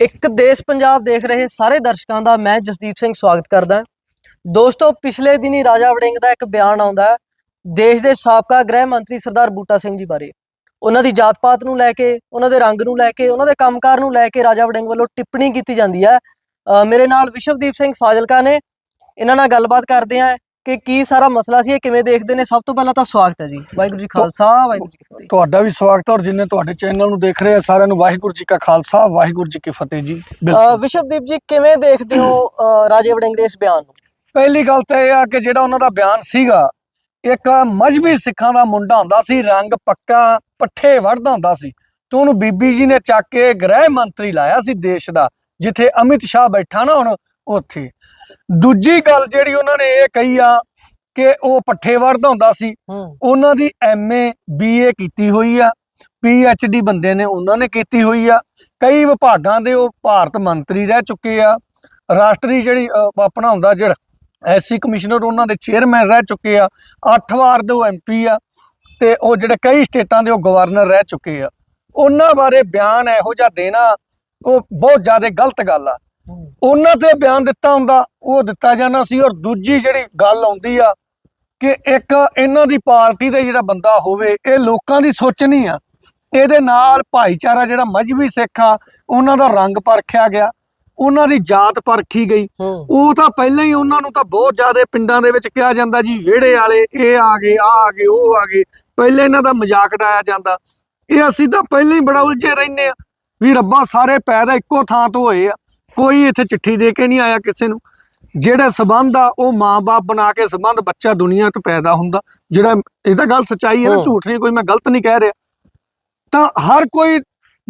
ਇੱਕ ਦੇਸ਼ ਪੰਜਾਬ ਦੇਖ ਰਹੇ ਸਾਰੇ ਦਰਸ਼ਕਾਂ ਦਾ ਮੈਂ ਜਸਦੀਪ ਸਿੰਘ ਸਵਾਗਤ ਕਰਦਾ। ਦੋਸਤੋ, ਪਿਛਲੇ ਦਿਨੀ ਰਾਜਾ ਵੜਿੰਗ ਦਾ ਇੱਕ ਬਿਆਨ ਆਉਂਦਾ ਦੇਸ਼ ਦੇ ਸਾਬਕਾ ਗ੍ਰਹਿ ਮੰਤਰੀ ਸਰਦਾਰ ਬੂਟਾ ਸਿੰਘ ਜੀ ਬਾਰੇ। ਉਹਨਾਂ ਦੀ ਜਾਤ ਪਾਤ ਨੂੰ ਲੈ ਕੇ, ਉਹਨਾਂ ਦੇ ਰੰਗ ਨੂੰ ਲੈ ਕੇ, ਉਹਨਾਂ ਦੇ ਕੰਮਕਾਰ ਨੂੰ ਲੈ ਕੇ ਰਾਜਾ ਵੜਿੰਗ ਵੱਲੋਂ ਟਿੱਪਣੀ ਕੀਤੀ ਜਾਂਦੀ ਹੈ। ਮੇਰੇ ਨਾਲ ਵਿਸ਼ਵਦੀਪ ਸਿੰਘ ਫਾਜ਼ਿਲਕਾ ਨੇ। ਇਹਨਾਂ ਨਾਲ ਗੱਲਬਾਤ ਕਰਦੇ ਹਾਂ। ਕਿ ਕੀ ਸਾਰਾ ਮਸਲਾ ਸੀ ਇਹ ਕਿਵੇਂ ਦੇਖਦੇ ਨੇ? ਸਭ ਤੋਂ ਪਹਿਲਾਂ ਤਾਂ ਸਵਾਗਤ ਹੈ ਜੀ। ਵਾਹਿਗੁਰੂ ਜੀ ਖਾਲਸਾ ਵਾਹਿਗੁਰੂ ਜੀ ਕੀ ਫਤਿਹ। ਤੁਹਾਡਾ ਵੀ ਸਵਾਗਤ ਹੈ ਔਰ ਜਿੰਨੇ ਤੁਹਾਡੇ ਚੈਨਲ ਨੂੰ ਦੇਖ ਰਹੇ ਆ ਸਾਰਿਆਂ ਨੂੰ ਵਾਹਿਗੁਰੂ ਜੀ ਕਾ ਖਾਲਸਾ ਵਾਹਿਗੁਰੂ ਜੀ ਕੀ ਫਤਿਹ ਜੀ। ਵਿਸ਼ਵਦੀਪ ਜੀ ਕਿਵੇਂ ਦੇਖਦੇ ਹੋ ਰਾਜੇ ਵੜਿੰਗ ਦੇ ਇਸ ਬਿਆਨ ਨੂੰ? ਪਹਿਲੀ ਗੱਲ ਤਾਂ ਇਹ ਆ ਕਿ ਜਿਹੜਾ ਉਹਨਾਂ ਦਾ ਬਿਆਨ ਸੀਗਾ ਇੱਕ ਮਜਬੀ ਸਿੱਖਾਂ ਦਾ ਮੁੰਡਾ ਹੁੰਦਾ ਸੀ ਰੰਗ ਪੱਕਾ ਪੱਠੇ ਵੜਦਾ ਹੁੰਦਾ ਸੀ। ਤੇ ਉਹਨੂੰ ਬੀਬੀ ਜੀ ਨੇ ਚੱਕ ਕੇ ਗ੍ਰਹਿ ਮੰਤਰੀ ਲਾਇਆ ਸੀ ਦੇਸ਼ ਦਾ ਜਿੱਥੇ ਅਮਿਤ ਸ਼ਾਹ ਬੈਠਾ ਨਾ ਹੁਣ ਉੱਥੇ। ਦੂਜੀ ਗੱਲ ਜਿਹੜੀ ਉਹਨਾਂ ਨੇ ਇਹ ਕਹੀ ਆ ਕਿ ਉਹ ਪੱਠੇ ਵੜਦਾ ਹੁੰਦਾ ਸੀ। ਉਹਨਾਂ ਦੀ ਐਮਏ ਬੀਏ ਕੀਤੀ ਹੋਈ ਆ ਡੀ ਬੰਦੇ ਨੇ ਉਹਨਾਂ ਨੇ ਕੀਤੀ ਹੋਈ ਆ। ਕਈ ਵਿਭਾਗਾਂ ਦੇ ਉਹ ਭਾਰਤ ਮੰਤਰੀ ਰਹਿ ਚੁੱਕੇ ਆ। ਰਾਸ਼ਟਰੀ ਜਿਹੜੀ ਆਪਣਾ ਹੁੰਦਾ ਜਿਹੜਾ ਐਸਸੀ ਕਮਿਸ਼ਨਰ ਉਹਨਾਂ ਦੇ ਚੇਅਰਮੈਨ ਰਹਿ ਚੁੱਕੇ ਆ। 8 ਵਾਰ ਦੇ ਉਹ ਐਮਪੀ ਆ ਤੇ ਉਹ ਜਿਹੜੇ ਕਈ ਸਟੇਟਾਂ ਦੇ ਉਹ ਗਵਰਨਰ ਰਹਿ ਚੁੱਕੇ ਆ। ਉਹਨਾਂ ਬਾਰੇ ਬਿਆਨ ਇਹੋ ਜਿਹਾ ਦੇਣਾ ਉਹ ਬਹੁਤ ਜ਼ਿਆਦਾ ਗਲਤ ਗੱਲ ਆ। ਉਹਨਾਂ ਤੇ ਬਿਆਨ ਦਿੱਤਾ ਹੁੰਦਾ ਉਹ ਦਿੱਤਾ ਜਾਣਾ ਸੀ ਔਰ ਦੂਜੀ ਜਿਹੜੀ ਗੱਲ ਆਉਂਦੀ ਆ ਕਿ ਇੱਕ ਇਹਨਾਂ ਦੀ ਪਾਰਟੀ ਦਾ ਜਿਹੜਾ ਬੰਦਾ ਹੋਵੇ ਇਹ ਲੋਕਾਂ ਦੀ ਸੋਚਣੀ ਆ। ਇਹਦੇ ਨਾਲ ਭਾਈਚਾਰਾ ਜਿਹੜਾ ਮਜਬੀ ਸਿੱਖ ਆ ਉਹਨਾਂ ਦਾ ਰੰਗ ਪਰਖਿਆ ਗਿਆ ਉਹਨਾਂ ਦੀ ਜਾਤ ਪਰਖੀ ਗਈ। ਉਹ ਤਾਂ ਪਹਿਲਾਂ ਹੀ ਉਹਨਾਂ ਨੂੰ ਤਾਂ ਬਹੁਤ ਜ਼ਿਆਦਾ ਪਿੰਡਾਂ ਦੇ ਵਿੱਚ ਕਿਹਾ ਜਾਂਦਾ ਜੀ ਵਿਹੜੇ ਵਾਲੇ ਇਹ ਆ ਗਏ ਆ ਆ ਗਏ ਉਹ ਆ ਗਏ। ਪਹਿਲੇ ਇਹਨਾਂ ਦਾ ਮਜ਼ਾਕ ਡਾਇਆ ਜਾਂਦਾ। ਇਹ ਅਸੀਂ ਤਾਂ ਪਹਿਲਾਂ ਹੀ ਬੜਾ ਉਲਝੇ ਰਹਿੰਦੇ ਆ ਵੀ ਰੱਬਾ ਸਾਰੇ ਪੈਦਾ ਇੱਕੋ ਥਾਂ ਤੋਂ ਹੋਏ ਆ। ਕੋਈ ਇੱਥੇ ਚਿੱਠੀ ਦੇ ਕੇ ਨਹੀਂ ਆਇਆ ਕਿਸੇ ਨੂੰ। ਜਿਹੜੇ ਸਬੰਧ ਆ ਉਹ ਮਾਂ-ਬਾਪ ਬਣਾ ਕੇ ਸਬੰਧ ਬੱਚਾ ਦੁਨੀਆ ਤੋਂ ਪੈਦਾ ਹੁੰਦਾ। ਜਿਹੜਾ ਇਹ ਤਾਂ ਗੱਲ ਸੱਚਾਈ ਹੈ ਨਾ। ਝੂਠ ਨਹੀਂ ਕੋਈ ਮੈਂ ਗਲਤ ਨਹੀਂ ਕਹਿ ਰਿਹਾ। ਤਾਂ ਹਰ ਕੋਈ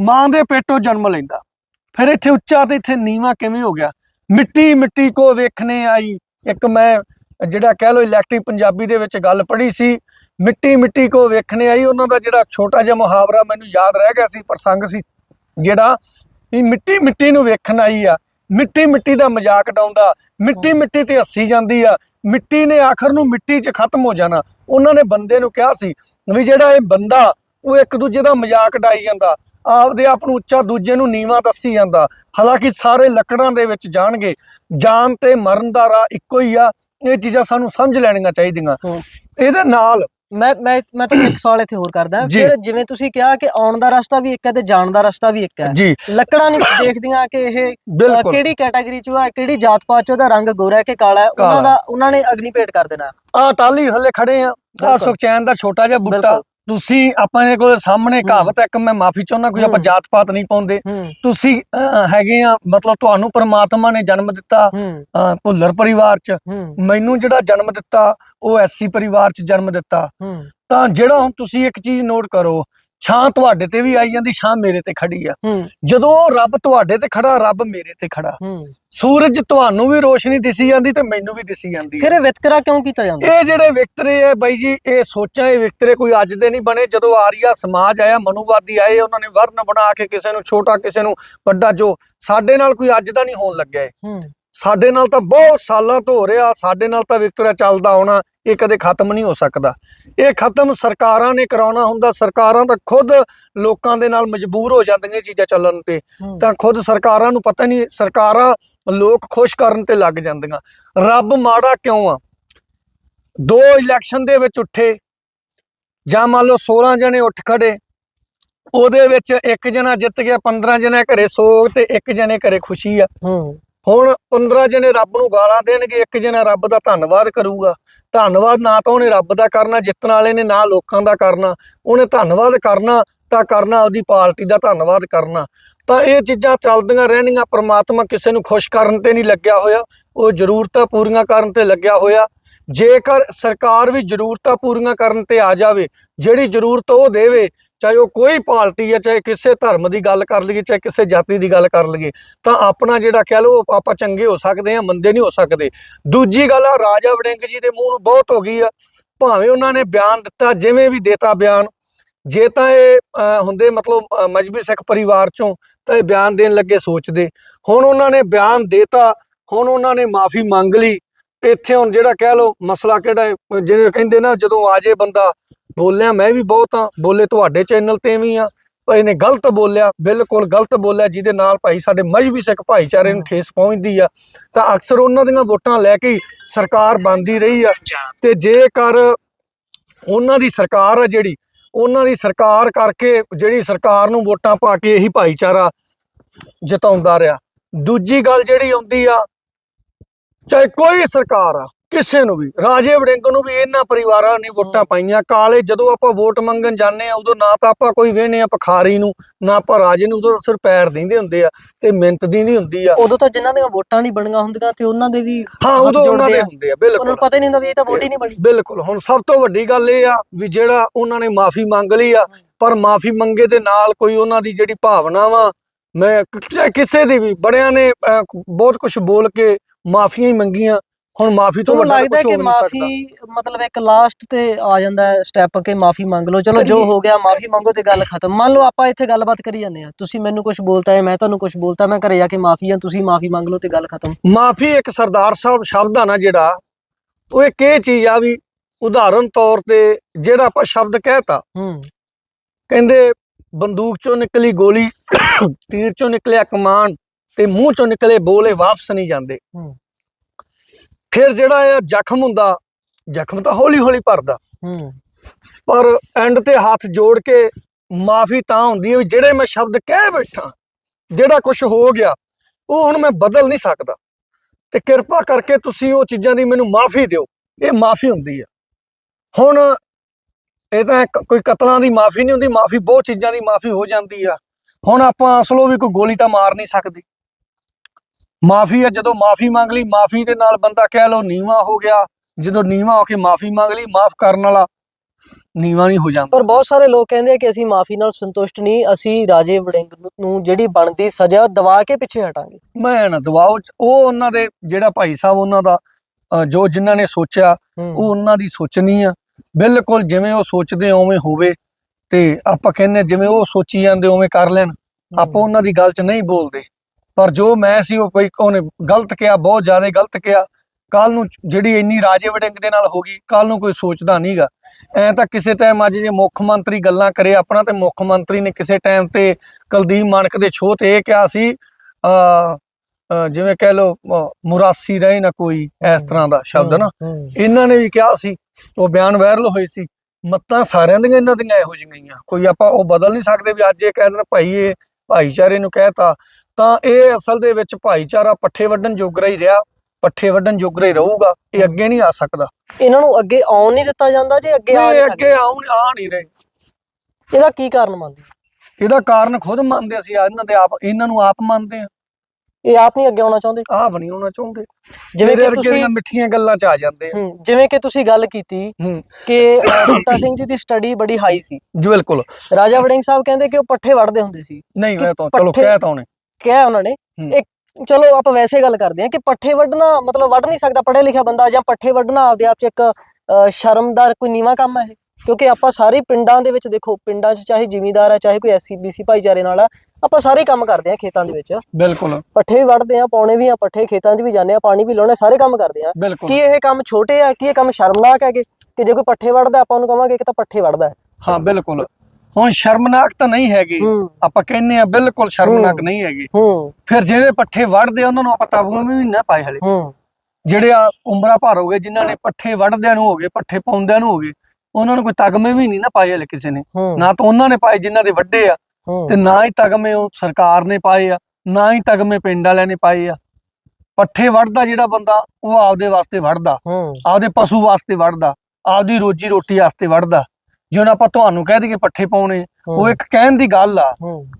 ਮਾਂ ਦੇ ਪੇਟੋਂ ਜਨਮ ਲੈਂਦਾ। ਫਿਰ ਇੱਥੇ ਉੱਚਾ ਤੇ ਇੱਥੇ ਨੀਵਾ ਕਿਵੇਂ ਹੋ ਗਿਆ? ਮਿੱਟੀ ਮਿੱਟੀ ਕੋ ਵੇਖਣੇ ਆਈ। ਇੱਕ ਮੈਂ ਜਿਹੜਾ ਕਹਿ ਲੋ ਇਲੈਕਟ੍ਰਿਕ ਪੰਜਾਬੀ ਦੇ ਵਿੱਚ ਗੱਲ ਪੜ੍ਹੀ ਸੀ ਮਿੱਟੀ ਮਿੱਟੀ ਕੋ ਵੇਖਣੇ ਆਈ। ਉਹਨਾਂ ਦਾ ਜਿਹੜਾ ਛੋਟਾ ਜਿਹਾ ਮੁਹਾਵਰਾ ਮੈਨੂੰ ਯਾਦ ਰਹਿ ਗਿਆ ਸੀ ਪ੍ਰਸੰਗ ਸੀ ਜਿਹੜਾ ਵੀ ਮਿੱਟੀ ਮਿੱਟੀ ਨੂੰ ਵੇਖਣ ਆਈ ਆ। ਮਿੱਟੀ ਮਿੱਟੀ ਦਾ ਮਜ਼ਾਕ ਡਾਉਂਦਾ ਮਿੱਟੀ ਮਿੱਟੀ ਤੇ ਹੱਸੀ ਜਾਂਦੀ ਆ। ਮਿੱਟੀ ਨੇ ਆਖਰ ਨੂੰ ਮਿੱਟੀ 'ਚ ਖਤਮ ਹੋ ਜਾਣਾ। ਉਹਨਾਂ ਨੇ ਬੰਦੇ ਨੂੰ ਕਿਹਾ ਸੀ ਵੀ ਜਿਹੜਾ ਇਹ ਬੰਦਾ ਉਹ ਇੱਕ ਦੂਜੇ ਦਾ ਮਜ਼ਾਕ ਡਾਈ ਜਾਂਦਾ। ਆਪਦੇ ਆਪ ਨੂੰ ਉੱਚਾ ਦੂਜੇ ਨੂੰ ਨੀਵਾਂ ਦੱਸੀ ਜਾਂਦਾ। ਹਾਲਾਂਕਿ ਸਾਰੇ ਲੱਕੜਾਂ ਦੇ ਵਿੱਚ ਜਾਣਗੇ ਜਾਨ ਤੇ ਮਰਨ ਦਾ ਰਾਹ ਇੱਕੋ ਹੀ ਆ। ਇਹ ਚੀਜ਼ਾਂ ਸਾਨੂੰ ਸਮਝ ਲੈਣੀਆਂ ਚਾਹੀਦੀਆਂ। ਇਹਦੇ ਨਾਲ ਮੈਂ ਮੈਂ ਮੈਂ ਤੁਹਾਨੂੰ ਇੱਕ ਸਵਾਲ ਇੱਥੇ ਹੋਰ ਕਰਦਾ। ਫਿਰ ਜਿਵੇਂ ਤੁਸੀਂ ਕਿਹਾ ਕਿ ਆਉਣ ਦਾ ਰਸਤਾ ਵੀ ਇੱਕ ਹੈ ਤੇ ਜਾਣ ਦਾ ਰਸਤਾ ਵੀ ਇੱਕ ਹੈ ਲੱਕੜਾਂ ਨਹੀਂ ਦੇਖਦੀਆਂ ਕਿ ਇਹ ਕਿਹੜੀ ਕੈਟਾਗਰੀ ਚ ਹੈ ਕਿਹੜੀ ਜਾਤ ਪਾਤ ਚ ਉਹਦਾ ਰੰਗ ਗੋਰਾ ਹੈ ਕਿ ਕਾਲਾ ਹੈ ਉਹਨਾਂ। ਦਾ ਉਹਨਾਂ ਨੇ ਅਗਨੀ ਭੇਟ ਕਰ ਦੇਣਾ ਆ ਟਾਲੀ ਥੱਲੇ ਖੜੇ ਆ ਆ। ਸੁਖਚੈਨ ਦਾ ਛੋਟਾ ਜਿਹਾ ਬੁੱਟਾ। ਤੁਸੀਂ ਆਪਣੇ ਕੋਲ ਸਾਹਮਣੇ ਕਹਾਵਤ ਹੈ, ਇੱਕ ਮੈਂ ਮਾਫੀ ਚਾਹੁੰਦਾ ਕੋਈ ਆਪਾਂ। ਜਾਤ ਪਾਤ ਨਹੀਂ ਪਾਉਂਦੇ। ਤੁਸੀਂ ਹੈਗੇ ਆ ਮਤਲਬ ਤੁਹਾਨੂੰ ਪ੍ਰਮਾਤਮਾ ਨੇ ਜਨਮ ਦਿੱਤਾ ਭੁੱਲਰ ਪਰਿਵਾਰ ਚ। ਮੈਨੂੰ ਜਿਹੜਾ ਜਨਮ ਦਿੱਤਾ ਉਹ ਐਸਸੀ ਪਰਿਵਾਰ ਚ ਜਨਮ ਦਿੱਤਾ। ਤਾਂ ਜਿਹੜਾ ਹੁਣ ਤੁਸੀਂ ਇੱਕ ਚੀਜ਼ ਨੋਟ ਕਰੋ ਛਾਂ ਤੁਹਾਡੇ ਤੇ ਵੀ ਆਈ ਜਾਂਦੀ ਛਾਂ ਮੇਰੇ ਤੇ ਖੜੀ ਆ। ਜਦੋਂ ਰੱਬ ਤੁਹਾਡੇ ਤੇ ਖੜਾ ਰੱਬ ਮੇਰੇ ਤੇ ਖੜਾ। ਸੂਰਜ ਤੁਹਾਨੂੰ ਵੀ ਰੋਸ਼ਨੀ ਦਿਸੀ ਜਾਂਦੀ ਤੇ ਮੈਨੂੰ ਵੀ ਦਿਸੀ ਜਾਂਦੀ ਫਿਰ ਇਹ ਵਿਤਕਰਾ ਕਿਉਂ ਕੀਤਾ ਜਾਂਦਾ? ਇਹ ਜਿਹੜੇ ਵਿਕਤਰੇ ਹੈ ਬਾਈ ਜੀ ਇਹ ਸੋਚਾਂ ਇਹ ਵਿਕਤਰੇ ਕੋਈ ਅੱਜ ਦੇ ਨਹੀਂ ਬਣੇ। ਜਦੋਂ ਆਰੀਆ ਸਮਾਜ ਆਇਆ ਮਨੂਵਾਦੀ ਆਏ ਉਹਨਾਂ ਨੇ ਵਰਨ ਬਣਾ ਕੇ ਕਿਸੇ ਨੂੰ ਛੋਟਾ ਕਿਸੇ ਨੂੰ ਵੱਡਾ ਜੋ ਸਾਡੇ ਨਾਲ ਕੋਈ ਅੱਜ ਦਾ ਨਹੀਂ ਹੋਣ ਲੱਗਿਆ ਸਾਡੇ ਨਾਲ ਤਾਂ ਬਹੁਤ ਸਾਲਾਂ ਤੋਂ ਹੋ ਰਿਹਾ ਸਾਡੇ ਨਾਲ ਤਾਂ ਵਿਕਤਰਾ ਚੱਲਦਾ ਆਉਣਾ ਇਹ ਕਦੇ ਖਤਮ ਨਹੀਂ ਹੋ ਸਕਦਾ। ਇਹ ਖਤਮ ਸਰਕਾਰਾਂ ਨੇ ਕਰਾਉਣਾ ਹੁੰਦਾ ਸਰਕਾਰਾਂ ਤਾਂ ਖੁਦ ਲੋਕਾਂ ਦੇ ਨਾਲ ਮਜਬੂਰ ਹੋ ਜਾਂਦੀਆਂ ਚੀਜ਼ਾਂ ਚੱਲਣ ਤੇ। ਤਾਂ ਖੁਦ ਸਰਕਾਰਾਂ ਨੂੰ ਪਤਾ ਨਹੀਂ ਸਰਕਾਰਾਂ ਲੋਕ ਖੁਸ਼ ਕਰਨ ਤੇ ਲੱਗ ਜਾਂਦੀਆਂ। ਰੱਬ ਮਾੜਾ ਕਿਉਂ ਆ? ਦੋ ਇਲੈਕਸ਼ਨ ਦੇ ਵਿੱਚ ਉੱਠੇ ਜਾਂ ਮੰਨ ਲਓ 16 ਜਣੇ ਉੱਠ ਖੜੇ ਉਹਦੇ ਵਿੱਚ ਇੱਕ ਜਣਾ ਜਿੱਤ ਗਿਆ 15 ਜਣੇ ਘਰੇ ਸੋਗ ਤੇ ਇੱਕ ਜਣੇ ਘਰੇ ਖੁਸ਼ੀ ਆ। ਹੂੰ। ਹੁਣ 15 ਜਣੇ ਰੱਬ ਨੂੰ ਗਾਲਾਂ ਦੇਣਗੇ, ਇੱਕ ਜਣਾ ਰੱਬ ਦਾ ਧੰਨਵਾਦ ਕਰੂਗਾ। ਧੰਨਵਾਦ ਨਾ ਤਾਂ ਉਹਨੇ ਰੱਬ ਦਾ ਕਰਨਾ, ਜਿੱਤਣ ਵਾਲੇ ਨੇ ਨਾ ਲੋਕਾਂ ਦਾ ਕਰਨਾ। ਉਹਨੇ ਧੰਨਵਾਦ ਕਰਨਾ ਤਾਂ ਕਰਨਾ ਉਹਦੀ ਪਾਰਟੀ ਦਾ ਧੰਨਵਾਦ ਕਰਨਾ। ਤਾਂ ਇਹ ਚੀਜ਼ਾਂ ਚੱਲਦੀਆਂ ਰਹਿਣੀਆਂ, ਪ੍ਰਮਾਤਮਾ ਕਿਸੇ ਨੂੰ ਖੁਸ਼ ਕਰਨ ਤੇ ਨਹੀਂ ਲੱਗਿਆ ਹੋਇਆ। ਉਹ ਜ਼ਰੂਰਤਾਂ ਪੂਰੀਆਂ ਕਰਨ ਤੇ ਲੱਗਿਆ ਹੋਇਆ। ਜੇਕਰ ਸਰਕਾਰ ਵੀ ਜ਼ਰੂਰਤਾਂ ਪੂਰੀਆਂ ਕਰਨ ਤੇ ਆ ਜਾਵੇ, ਜਿਹੜੀ ਜ਼ਰੂਰਤ ਉਹ ਦੇਵੇ ਚਾਹੇ ਉਹ ਕੋਈ ਪਾਰਟੀ ਹੈ ਚਾਹੇ ਕਿਸੇ ਧਰਮ ਦੀ ਗੱਲ ਕਰ ਲਈਏ ਚਾਹੇ ਕਿਸੇ ਜਾਤੀ ਦੀ ਗੱਲ ਕਰ ਲਈਏ ਤਾਂ ਆਪਣਾ ਜਿਹੜਾ ਕਹਿ ਲਓ ਆਪਾਂ ਚੰਗੇ ਹੋ ਸਕਦੇ ਆ ਮੰਦੇ ਨਹੀਂ ਹੋ ਸਕਦੇ। ਦੂਜੀ ਗੱਲ ਆ ਰਾਜਾ ਵੜਿੰਗ ਜੀ ਦੇ ਮੂੰਹ ਨੂੰ ਬਹੁਤ ਹੋ ਗਈ ਆ। ਭਾਵੇਂ ਉਹਨਾਂ ਨੇ ਬਿਆਨ ਦਿੱਤਾ ਜਿਵੇਂ ਵੀ ਦੇਤਾ ਬਿਆਨ ਜੇ ਤਾਂ ਇਹ ਹੁੰਦੇ ਮਤਲਬ ਅਹ, ਮਜਬੀ ਸਿੱਖ ਪਰਿਵਾਰ ਚੋਂ ਤਾਂ ਇਹ ਬਿਆਨ ਦੇਣ ਲੱਗੇ ਸੋਚਦੇ। ਹੁਣ ਉਹਨਾਂ ਨੇ ਬਿਆਨ ਦੇਤਾ ਹੁਣ ਉਹਨਾਂ ਨੇ ਮਾਫੀ ਮੰਗ ਲਈ। ਇੱਥੇ ਹੁਣ ਜਿਹੜਾ ਕਹਿ ਲਓ ਮਸਲਾ ਕਿਹੜਾ ਜਿਵੇਂ ਕਹਿੰਦੇ ਨਾ ਜਦੋਂ ਆ ਜੇ ਬੰਦਾ ਬੋਲਿਆ, ਮੈਂ ਵੀ ਬਹੁਤ ਆ ਬੋਲੇ ਤੁਹਾਡੇ ਚੈਨਲ ਤੇ ਵੀ ਆ ਇਹਨੇ ਗਲਤ ਬੋਲਿਆ, ਬਿਲਕੁਲ ਗਲਤ ਬੋਲਿਆ, ਜਿਹਦੇ ਨਾਲ ਭਾਈ ਸਾਡੇ ਮਜਬੀ ਸਿੱਖ ਭਾਈਚਾਰੇ ਨੂੰ ਠੇਸ ਪਹੁੰਚਦੀ ਆ। ਤਾਂ ਅਕਸਰ ਉਹਨਾਂ ਦੀਆਂ ਵੋਟਾਂ ਲੈ ਕੇ ਹੀ ਸਰਕਾਰ ਬਣਦੀ ਰਹੀ ਆ। ਤੇ ਜੇਕਰ ਉਹਨਾਂ ਦੀ ਸਰਕਾਰ ਆ ਜਿਹੜੀ, ਉਹਨਾਂ ਦੀ ਸਰਕਾਰ ਕਰਕੇ ਜਿਹੜੀ ਸਰਕਾਰ ਨੂੰ ਵੋਟਾਂ ਪਾ ਕੇ ਇਹੀ ਭਾਈਚਾਰਾ ਜਿਤਾਉਂਦਾ ਰਿਹਾ। ਦੂਜੀ ਗੱਲ ਜਿਹੜੀ ਆਉਂਦੀ ਆ, ਚਾਹੇ ਕੋਈ ਸਰਕਾਰ ਆ ਕਿਸੇ ਨੂੰ ਵੀ। ਰਾਜੇ ਵੜਿੰਗ ਨੂੰ ਵੀ ਇਹਨਾਂ ਪਰਿਵਾਰਾਂ ਨੇ ਵੋਟਾਂ ਪਾਈਆਂ। ਕਾਲੇ ਜਦੋਂ ਆਪਾਂ ਵੋਟ ਮੰਗਣ ਜਾਂਦੇ ਆ ਉਦੋਂ ਨਾ ਤਾਂ ਆਪਾਂ ਕੋਈ ਵੇਹਨੇ ਆ ਪਖਾਰੀ ਨੂੰ ਨਾ ਆਪਾਂ ਰਾਜੇ ਨੂੰ ਉਦੋਂ ਸਿਰ ਪੈਰ ਦਿੰਦੇ ਹੁੰਦੇ ਆ ਤੇ ਮਿੰਤ ਦਿੰਦੀ ਹੁੰਦੀ ਆ। ਉਦੋਂ ਤਾਂ ਜਿਨ੍ਹਾਂ ਦੀਆਂ ਵੋਟਾਂ ਨਹੀਂ ਬਣੀਆਂ ਹੁੰਦੀਆਂ ਤੇ ਉਹਨਾਂ ਦੇ ਵੀ ਹਾਂ ਉਦੋਂ ਉਹਨਾਂ ਦੇ। ਹੁੰਦੇ ਆ ਉਹਨਾਂ ਬਿਲਕੁਲ ਨੂੰ ਪਤਾ ਹੀ ਨਹੀਂ ਹੁੰਦਾ ਵੀ ਇਹ ਤਾਂ ਵੋਟ ਹੀ ਨਹੀਂ ਬਣੀ। ਬਿਲਕੁਲ। ਹੁਣ ਸਭ ਤੋਂ ਵੱਡੀ ਗੱਲ ਇਹ ਆ ਵੀ ਜਿਹੜਾ ਉਹਨਾਂ ਨੇ ਮਾਫੀ ਮੰਗ ਲਈ ਆ ਪਰ ਮਾਫੀ ਮੰਗੇ ਦੇ ਨਾਲ ਕੋਈ ਉਹਨਾਂ ਦੀ ਜਿਹੜੀ ਭਾਵਨਾ ਵਾ ਮੈਂ ਕਿਸੇ ਦੀ ਵੀ ਬੜਿਆਂ ਨੇ ਬਹੁਤ ਕੁਝ ਬੋਲ ਕੇ ਮਾਫੀਆਂ ਹੀ ਮੰਗੀਆਂ। ਹੁਣ ਮਾਫੀ ਤੋਂ ਤੁਹਾਨੂੰ ਵੱਡਾ ਲੱਗਦਾ ਕਿ ਹੋ ਨਹੀਂ ਸਕਦਾ। ਮਾਫੀ ਮਤਲਬ ਇੱਕ ਲਾਸਟ ਤੇ ਆ ਜਾਂਦਾ ਸਟੈਪ ਕਿ ਮਾਫੀ ਮੰਗ ਲਓ। ਚਲੋ ਜੋ। ਹੋ ਗਿਆ ਮਾਫੀ ਮੰਗੋ ਤੇ ਗੱਲ ਖਤਮ। ਮੰਨ ਲਓ ਆਪਾਂ ਇੱਥੇ ਗੱਲਬਾਤ ਕਰੀ ਜਾਂਦੇ ਆ ਤੁਸੀਂ ਮੈਨੂੰ ਕੁਝ ਬੋਲਤਾ ਹੈ ਮੈਂ ਤੁਹਾਨੂੰ ਕੁਝ ਬੋਲਤਾ ਮੈਂ ਘਰੇ ਜਾ ਕੇ ਮਾਫੀ ਆ ਤੁਸੀਂ ਮਾਫੀ ਮੰਗ ਲਓ ਤੇ ਗੱਲ ਖਤਮ। ਮਾਫੀ ਇੱਕ ਸਰਦਾਰ ਸਾਹਿਬ ਸ਼ਬਦ ਆ ਨਾ ਜਿਹੜਾ ਉਹ ਇੱਕ ਇਹ ਚੀਜ਼ ਆ ਵੀ ਉਦਾਹਰਨ ਤੌਰ ਤੇ ਜਿਹੜਾ ਆਪਾਂ ਸ਼ਬਦ ਕਹਿਤਾ ਹੂੰ। ਕਹਿੰਦੇ ਬੰਦੂਕ ਚੋਂ ਨਿਕਲੀ ਗੋਲੀ ਤੀਰ ਚੋਂ ਨਿਕਲਿਆ ਕਮਾਨ ਤੇ ਮੂੰਹ ਚੋਂ ਨਿਕਲੇ ਬੋਲੇ ਵਾਪਸ ਨਹੀਂ ਜਾਂਦੇ। ਹੂੰ। ਫਿਰ ਜਿਹੜਾ ਇਹ ਜ਼ਖਮ ਹੁੰਦਾ ਜ਼ਖਮ ਤਾਂ ਹੌਲੀ ਹੌਲੀ ਭਰਦਾ। ਹੂੰ। ਪਰ ਐਂਡ ਤੇ ਹੱਥ ਜੋੜ ਕੇ ਮਾਫੀ ਤਾਂ ਹੁੰਦੀ ਹੈ ਵੀ ਜਿਹੜੇ ਮੈਂ ਸ਼ਬਦ ਕਹਿ ਬੈਠਾ ਜਿਹੜਾ ਕੁਝ ਹੋ ਗਿਆ ਉਹ ਹੁਣ ਮੈਂ ਬਦਲ ਨਹੀਂ ਸਕਦਾ। ਤੇ ਕਿਰਪਾ ਕਰਕੇ ਤੁਸੀਂ ਉਹ ਚੀਜ਼ਾਂ ਦੀ ਮੈਨੂੰ ਮਾਫੀ ਦਿਓ ਇਹ ਮਾਫੀ ਹੁੰਦੀ ਆ ਹੁਣ ਇਹ ਤਾਂ ਕੋਈ ਕਤਲਾਂ ਦੀ ਮਾਫੀ ਨਹੀਂ ਹੁੰਦੀ ਮਾਫੀ ਬਹੁਤ ਚੀਜ਼ਾਂ ਦੀ ਮਾਫੀ ਹੋ ਜਾਂਦੀ ਆ। ਹੁਣ ਆਪਾਂ ਅਸਲੋਂ ਵੀ ਕੋਈ ਗੋਲੀ ਤਾਂ ਮਾਰ ਨਹੀਂ ਸਕਦੇ। ਮਾਫੀ ਆ ਜਦੋਂ ਮਾਫੀ ਮੰਗ ਲਈ ਮਾਫੀ ਦੇ ਨਾਲ ਬੰਦਾ ਕਹਿ ਲਓ ਨੀਵਾ ਹੋ ਗਿਆ। ਜਦੋਂ ਨੀਵਾ ਹੋ ਕੇ ਮਾਫੀ ਮੰਗ ਲਈ ਮਾਫ ਕਰਨ ਵਾਲਾ ਨੀਵਾ ਨਹੀਂ ਹੋ ਜਾਂਦਾ। ਪਰ ਬਹੁਤ ਸਾਰੇ ਲੋਕ ਕਹਿੰਦੇ ਆ ਕਿ ਅਸੀਂ ਮਾਫੀ ਨਾਲ ਸੰਤੁਸ਼ਟ ਨਹੀਂ ਅਸੀਂ ਰਾਜੇ ਵੜਿੰਗ ਨੂੰ- ਜਿਹੜੀ ਬਣਦੀ ਸਜ਼ਾ ਦਵਾ ਕੇ ਪਿੱਛੇ ਹਟਾਂਗੇ। ਮੈਂ ਨਾ ਦਵਾਓ ਉਹ ਉਹਨਾਂ ਦੇ ਜਿਹੜਾ ਭਾਈ ਸਾਹਿਬ ਉਹਨਾਂ ਦਾ ਜੋ ਜਿਨ੍ਹਾਂ ਨੇ ਸੋਚਿਆ ਉਹ ਉਹਨਾਂ ਦੀ ਸੋਚਣੀ ਆ। ਬਿਲਕੁਲ ਜਿਵੇਂ ਉਹ ਸੋਚਦੇ ਉਵੇਂ ਹੋਵੇ ਤੇ ਆਪਾਂ ਕਹਿੰਦੇ ਜਿਵੇਂ ਉਹ ਸੋਚੀ ਜਾਂਦੇ ਉਵੇਂ ਕਰ ਲੈਣ। ਆਪਾਂ ਉਹਨਾਂ ਦੀ ਗੱਲ 'ਚ ਨਹੀਂ ਬੋਲਦੇ। ਪਰ ਜੋ ਮੈਂ ਸੀ ਉਹ ਕੋਈ ਉਹਨੇ ਗਲਤ ਕਿਹਾ ਬਹੁਤ ਜ਼ਿਆਦਾ ਗਲਤ ਕਿਹਾ। ਕੱਲ ਨੂੰ ਜਿਹੜੀ ਇੰਨੀ ਰਾਜੇ ਵੜਿੰਗ ਦੇ ਨਾਲ ਹੋ ਗਈ ਕੱਲ ਨੂੰ ਕੋਈ ਸੋਚਦਾ ਨਹੀਂਗਾ ਐ ਤਾਂ ਕਿਸੇ ਟਾਈਮ ਅੱਜ ਜੇ ਮੁੱਖ ਮੰਤਰੀ ਗੱਲਾਂ ਕਰੇ ਆਪਣਾ ਤੇ ਮੁੱਖ ਮੰਤਰੀ ਨੇ ਕਿਸੇ ਟਾਈਮ ਤੇ ਕੁਲਦੀਪ ਮਾਨਕ ਦੇ ਛੋਹ ਤੇ ਇਹ ਕਿਹਾ ਸੀ ਅ ਜਿਵੇਂ ਕਹਿ ਲੋ ਮੁਰਾਸੀ ਰਹੇ ਨਾ ਕੋਈ ਇਸ ਤਰ੍ਹਾਂ ਦਾ ਸ਼ਬਦ ਨਾ। ਇਹਨਾਂ ਨੇ ਵੀ ਕਿਹਾ ਸੀ ਉਹ ਬਿਆਨ ਵਾਇਰਲ ਹੋਏ ਸੀ। ਮੱਤਾਂ ਸਾਰਿਆਂ ਦੀਆਂ ਇਹਨਾਂ ਦੀਆਂ ਇਹੋ ਜਿਹੀਆਂ ਹੀ ਆ। ਕੋਈ ਆਪਾਂ ਉਹ ਬਦਲ ਨਹੀਂ ਸਕਦੇ ਵੀ ਅੱਜ ਇਹ ਕਹਿ ਦੇਣ ਭਾਈ ਇਹ ਭਾਈਚਾਰੇ ਨੂੰ ਕਹਿਤਾ ਤਾਂ ਇਹ ਅਸਲ ਦੇ ਵਿੱਚ ਭਾਈਚਾਰਾ ਪੱਠੇ ਵੱਢਣ ਜੋਗਰਾ ਹੀ ਰਿਹਾ ਪੱਠੇ ਵੱਢਣ ਜੋਗਰਾ ਰਹੂਗਾ ਇਹ ਅੱਗੇ ਨਹੀਂ ਆ ਸਕਦਾ। ਇਹਨਾਂ ਨੂੰ ਅੱਗੇ ਆਉਣ ਨਹੀਂ ਦਿੱਤਾ ਜਾਂਦਾ ਜੇ ਅੱਗੇ ਆ ਨਹੀਂ ਅੱਗੇ ਆਉਣ ਆ ਨਹੀਂ ਰਹੇ। ਇਹਦਾ ਕੀ ਕਾਰਨ ਮੰਨਦੇ? ਇਹਦਾ ਕਾਰਨ ਖੁਦ ਮੰਨਦੇ ਅਸੀਂ ਇਹਨਾਂ ਦੇ ਆਪ ਇਹਨਾਂ ਨੂੰ ਆਪ ਮੰਨਦੇ ਆ। ਇਹ ਆਪ ਨਹੀਂ ਅੱਗੇ ਆਉਣਾ ਚਾਹੁੰਦੇ? ਆਪ ਨਹੀਂ ਹੋਣਾ ਚਾਹੁੰਦੇ। ਜਿਵੇਂ ਕਿ ਤੁਸੀਂ ਮਿੱਠੀਆਂ ਗੱਲਾਂ ਚ ਆ ਜਾਂਦੇ ਆ। ਹੂੰ ਜਿਵੇਂ ਕਿ ਤੁਸੀਂ ਗੱਲ ਕੀਤੀ ਕਿ ਬੂਟਾ ਸਿੰਘ ਜੀ ਦੀ ਸਟੱਡੀ ਬੜੀ ਹਾਈ ਸੀ। ਜੀ ਬਿਲਕੁਲ। ਰਾਜਾ ਵੜਿੰਗ ਸਾਹਿਬ ਕਹਿੰਦੇ ਕਿ ਉਹ ਪੱਠੇ ਵੜਦੇ ਹੁੰਦੇ ਸੀ। ਨਹੀਂ ਮੈਂ ਤਾਂ ਚਲੋ ਕਹਿ ਤਾ ਉਹਨੇ। ਕਿਹਾ ਉਹਨਾਂ ਨੇ। ਇੱਕ ਚਲੋ ਆਪਾਂ ਵੈਸੇ ਗੱਲ ਕਰਦੇ ਹਾਂ ਕਿ ਪੱਠੇ ਵੱਢਣਾ ਮਤਲਬ ਵੱਢ ਨਹੀਂ ਸਕਦਾ ਪੜ੍ਹਿਆ ਲਿਖਿਆ ਬੰਦਾ ਜਾਂ ਪੱਠੇ ਵੱਢਣਾ ਆਪਦੇ ਆਪ ਚ ਇੱਕ ਸ਼ਰਮਦਾਰ ਕੋਈ ਨੀਵਾਂ ਕੰਮ ਹੈ ਇਹ। ਕਿਉਂਕਿ ਆਪਾਂ ਸਾਰੇ ਪਿੰਡਾਂ ਦੇ ਵਿੱਚ ਦੇਖੋ ਪਿੰਡਾਂ 'ਚ ਚਾਹੇ ਜ਼ਿਮੀਂਦਾਰ ਹੈ ਚਾਹੇ ਕੋਈ ਐਸਸੀ ਬੀਸੀ ਭਾਈਚਾਰੇ ਨਾਲ ਆ ਆਪਾਂ ਸਾਰੇ ਕੰਮ ਕਰਦੇ ਆ ਖੇਤਾਂ ਦੇ ਵਿੱਚ। ਬਿਲਕੁਲ। ਪੱਠੇ ਵੀ ਵੱਢਦੇ ਆ ਪਾਉਣੇ ਵੀ ਆ ਪੱਠੇ ਖੇਤਾਂ 'ਚ ਵੀ ਜਾਂਦੇ ਆ ਪਾਣੀ ਵੀ ਲਾਉਣੇ ਸਾਰੇ ਕੰਮ ਕਰਦੇ ਆ ਕੀ ਇਹ ਕੰਮ ਛੋਟੇ ਆ ਕੀ ਇਹ ਕੰਮ ਸ਼ਰਮਨਾਕ ਹੈਗੇ? ਕਿ ਜੇ ਕੋਈ ਪੱਠੇ ਵੱਢਦਾ ਆਪਾਂ ਉਹਨੂੰ ਕਵਾਂਗੇ ਕਿ ਤਾਂ ਪੱਠੇ ਵੱਢਦਾ। ਹਾਂ ਬਿਲਕੁਲ। ਹੁਣ ਸ਼ਰਮਨਾਕ ਤਾਂ ਨਹੀਂ ਹੈਗੀ। ਆਪਾਂ ਕਹਿੰਨੇ ਆ ਬਿਲਕੁਲ ਸ਼ਰਮਨਾਕ। ਨਹੀਂ ਹੈਗੀ। ਫਿਰ ਜਿਹੜੇ ਪੱਠੇ ਵੜਦੇ ਆ ਉਹਨਾਂ ਨੂੰ ਆਪਾਂ ਤਾਬੂ ਵੀ ਨਾ ਪਾਏ ਹਲੇ। ਜਿਹੜੇ ਆ ਉਮਰਾਂ ਭਰ ਹੋ ਗਏ ਜਿਨ੍ਹਾਂ ਨੇ ਪੱਠੇ ਵੜਦਿਆਂ ਨੂੰ ਹੋ ਗਏ ਪੱਠੇ ਪਾਉਂਦਿਆਂ ਨੂੰ ਹੋ ਗਏ ਉਹਨਾਂ ਨੂੰ ਕੋਈ ਤਗਮੇ ਵੀ ਨਹੀਂ ਨਾ ਪਾਏ ਹਲੇ ਕਿਸੇ ਨੇ। ਨਾ ਤਾਂ ਉਹਨਾਂ ਨੇ ਪਾਏ ਜਿਨ੍ਹਾਂ ਦੇ ਵੱਡੇ ਆ ਤੇ ਨਾ ਹੀ ਤਗਮੇ ਉਹ ਸਰਕਾਰ ਨੇ ਪਾਏ ਆ ਨਾ ਹੀ ਤਗਮੇ ਪਿੰਡ ਵਾਲਿਆਂ ਨੇ ਪਾਏ ਆ। ਪੱਠੇ ਵੜਦਾ ਜਿਹੜਾ ਬੰਦਾ ਉਹ ਆਪਦੇ ਵਾਸਤੇ ਵੜਦਾ ਆਪਦੇ ਪਸ਼ੂ ਵਾਸਤੇ ਵੜਦਾ ਆਪਦੀ ਰੋਜੀ ਰੋਟੀ ਵਾਸਤੇ ਵੜਦਾ ਜੇ ਹੁਣ ਆਪਾਂ ਤੁਹਾਨੂੰ ਕਹਿ ਦਈਏ ਪੱਠੇ ਪਾਉਣੇ ਉਹ ਇੱਕ ਕਹਿਣ ਦੀ ਗੱਲ ਆ।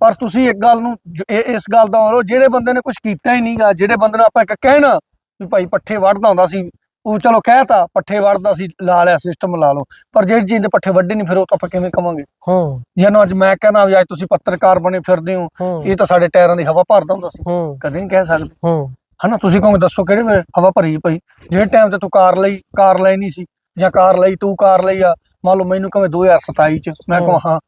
ਪਰ ਤੁਸੀਂ ਇੱਕ ਗੱਲ ਨੂੰ ਜ- ਇਸ ਗੱਲ ਦਾ ਮਰੋ ਜਿਹੜੇ ਬੰਦੇ ਨੇ ਕੁਝ ਕੀਤਾ ਹੀ ਨਹੀਂਗਾ ਜਿਹੜੇ ਬੰਦੇ ਨੂੰ ਆਪਾਂ ਇੱਕ ਕਹਿਣਾ ਵੀ ਭਾਈ ਪੱਠੇ ਵੜਦਾ ਹੁੰਦਾ ਸੀ ਉਹ ਚਲੋ ਕਹਿਤਾ ਪੱਠੇ ਵੜਦਾ ਸੀ ਲਾ ਲਿਆ ਸਿਸਟਮ ਲਾ ਲਓ। ਪਰ ਜਿਹੜੀ ਚੀਜ਼ ਦੇ ਪੱਠੇ ਵੱਡੇ ਨਹੀਂ ਫਿਰ ਉਹ ਤਾਂ ਆਪਾਂ ਕਿਵੇਂ ਕਵਾਂਗੇ? ਹੂੰ। ਜਿਹਨੂੰ ਅੱਜ ਮੈਂ ਕਹਿੰਦਾ ਵੀ ਅੱਜ ਤੁਸੀਂ ਪੱਤਰਕਾਰ ਬਣੇ ਫਿਰਦੇ ਹੋ ਇਹ ਤਾਂ ਸਾਡੇ ਟਾਇਰਾਂ ਦੀ ਹਵਾ ਭਰਦਾ ਹੁੰਦਾ ਸੀ। ਕਦੇ ਨਹੀਂ ਕਹਿ ਸਕਦੇ। ਹੂੰ। ਹਨਾ ਤੁਸੀਂ ਕਹੋਗੇ ਦੱਸੋ ਕਿਹੜੇ ਵੇਲੇ ਹਵਾ ਭਰੀ ਪਈ ਜਿਹੜੇ ਟਾਈਮ ਤੇ ਤੂੰ ਕਾਰ ਲਈ ਕਾਰ ਲਈ ਨਹੀਂ ਸੀ ਜਾਂ ਕਾਰ ਲਈ ਤੂੰ ਕਾਰ ਲਈ ਆ ਮੰਨ ਲਓ ਮੈਨੂੰ ਕਹਵੇਂ 2027 ਚ ਮੈਂ ਕਹਾਂ ਹਾਂ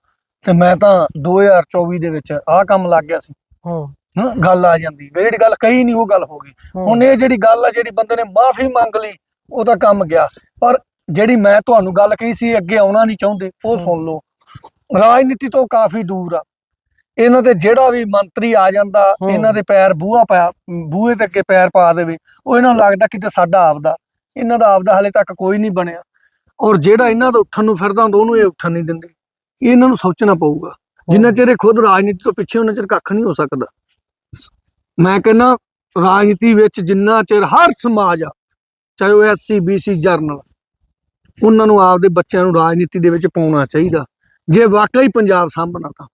ਤੇ ਮੈਂ ਤਾਂ 2024 ਦੇ ਵਿੱਚ ਆਹ ਕੰਮ ਲੱਗ ਗਿਆ ਸੀ। ਹੂੰ। ਗੱਲ ਆ ਜਾਂਦੀ ਵੀ ਜਿਹੜੀ ਗੱਲ ਕਹੀ ਨਹੀਂ ਉਹ ਗੱਲ ਹੋ ਗਈ। ਹੁਣ ਇਹ ਜਿਹੜੀ ਗੱਲ ਆ ਜਿਹੜੀ ਬੰਦੇ ਨੇ ਮਾਫੀ ਮੰਗ ਲਈ ਉਹ ਤਾਂ ਕੰਮ ਗਿਆ। ਪਰ ਜਿਹੜੀ ਮੈਂ ਤੁਹਾਨੂੰ ਗੱਲ ਕਹੀ ਸੀ ਅੱਗੇ ਆਉਣਾ ਨਹੀਂ ਚਾਹੁੰਦੇ ਉਹ। ਸੁਣ ਲਓ। ਰਾਜਨੀਤੀ ਤੋਂ ਕਾਫੀ ਦੂਰ ਆ। ਇਹਨਾਂ ਤੇ ਜਿਹੜਾ ਵੀ ਮੰਤਰੀ ਆ ਜਾਂਦਾ। ਇਹਨਾਂ ਦੇ ਪੈਰ ਬੂਹਾ ਪਾ ਬੂਹੇ ਤੇ ਅੱਗੇ ਪੈਰ ਪਾ ਦੇਵੇ ਉਹ ਇਹਨਾਂ ਨੂੰ ਲੱਗਦਾ ਕਿਤੇ ਸਾਡਾ ਆਪਦਾ। ਇਹਨਾਂ ਦਾ ਆਪਦਾ ਹਲੇ ਤੱਕ ਕੋਈ ਨਹੀਂ ਬਣਿਆ। ਔਰ ਜਿਹੜਾ ਇਹਨਾਂ ਦਾ ਉੱਠਣ ਨੂੰ ਫਿਰਦਾ ਹੁੰਦਾ, ਉਹਨੂੰ ਇਹ ਉੱਠਣ ਨਹੀਂ ਦਿੰਦੇ। ਇਹ ਇਹਨਾਂ ਨੂੰ ਸੋਚਣਾ ਪਊਗਾ। ਜਿੰਨਾ ਚਿਰ ਇਹ ਖੁਦ ਰਾਜਨੀਤੀ ਤੋਂ ਪਿੱਛੇ, ਉਹਨਾਂ ਚਿਰ ਕੱਖ ਨਹੀਂ ਹੋ ਸਕਦਾ। ਮੈਂ ਕਹਿੰਦਾ, ਰਾਜਨੀਤੀ ਵਿੱਚ ਜਿੰਨਾ ਚਿਰ ਹਰ ਸਮਾਜ ਆ, ਚਾਹੇ ਉਹ ਐਸਸੀ ਬੀਸੀ ਜਰਨਲ, ਉਹਨਾਂ ਨੂੰ ਆਪਦੇ ਬੱਚਿਆਂ ਨੂੰ ਰਾਜਨੀਤੀ ਦੇ ਵਿੱਚ ਪਾਉਣਾ ਚਾਹੀਦਾ। ਜੇ ਵਾਕਈ ਪੰਜਾਬ ਸਾਂਭਣਾ ਤਾਂ।